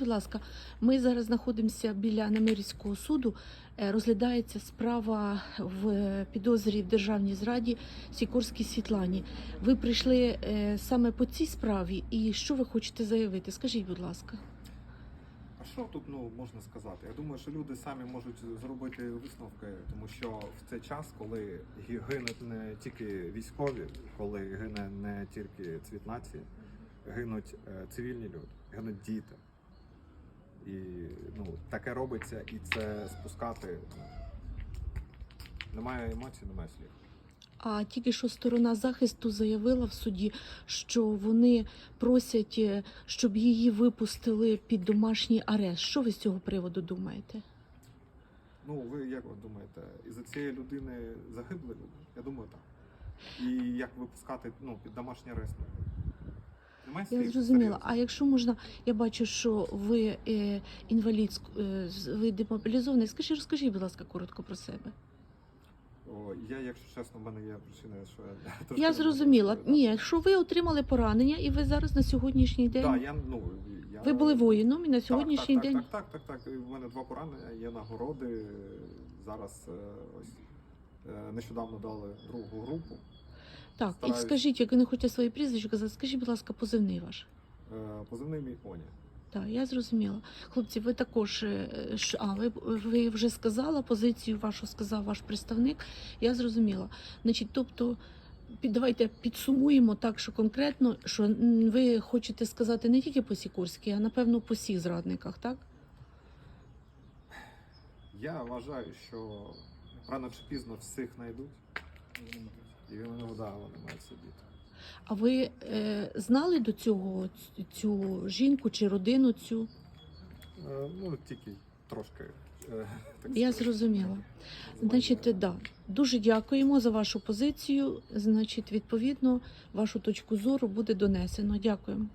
будь ласка, ми зараз знаходимося біля Немирівського суду. Е, Розглядається справа в підозрі в державній зраді Сікорській Світлані. Ви прийшли е, саме по цій справі, і що ви хочете заявити? Скажіть, будь ласка. А що тут ну можна сказати? Я думаю, що люди самі можуть зробити висновки, тому що в цей час, коли гинуть не тільки військові, коли гине не тільки цвіт нації, гинуть е, цивільні люди, гинуть діти. І ну, таке робиться, і це спускати. ну, Немає емоцій, немає слів. А тільки що сторона захисту заявила в суді, що вони просять, е, щоб її випустили під домашній арешт. Що ви з цього приводу думаєте? Ну, ви як ви думаєте, із-за цієї людини загибли люди? Я думаю, так. І як випускати ну, під домашній арест? Я зрозуміла. А якщо можна, я бачу, що ви е, інвалід, е, ви демобілізований. Скажіть, розкажіть, будь ласка, коротко про себе. О, я, якщо чесно, в мене є причина, що я трошки Я не зрозуміла. розповідати. Ні, що ви отримали поранення, і ви зараз на сьогоднішній день Так, я, ну, я... ви були воїном, і на сьогоднішній так, день Так, так, так, так, так. У мене два поранення, є нагороди. Зараз е, ось е, нещодавно дали другу групу. Так. І стараюсь. скажіть, як ви не хочете своє прізвище казати, скажіть, будь ласка, позивний ваш. Е, Позивний мій Оня. Так, я зрозуміла. Хлопці, ви також е, ш- а, ви, ви вже сказала позицію вашу, сказав ваш представник. Я зрозуміла. Значить, тобто, під, давайте підсумуємо так, що конкретно, що м, ви хочете сказати не тільки по Сікорській, а напевно по всіх зрадниках, так? Я вважаю, що рано чи пізно всіх знайдуть. І вони, ну, да, вони мають сидіти. А ви е, знали до цього ць- цю жінку чи родину цю? Е, Ну, тільки трошки. е, так Я сказати, зрозуміла. Значить, да, дуже дякуємо за вашу позицію. Значить, відповідно, вашу точку зору буде донесено. Дякуємо.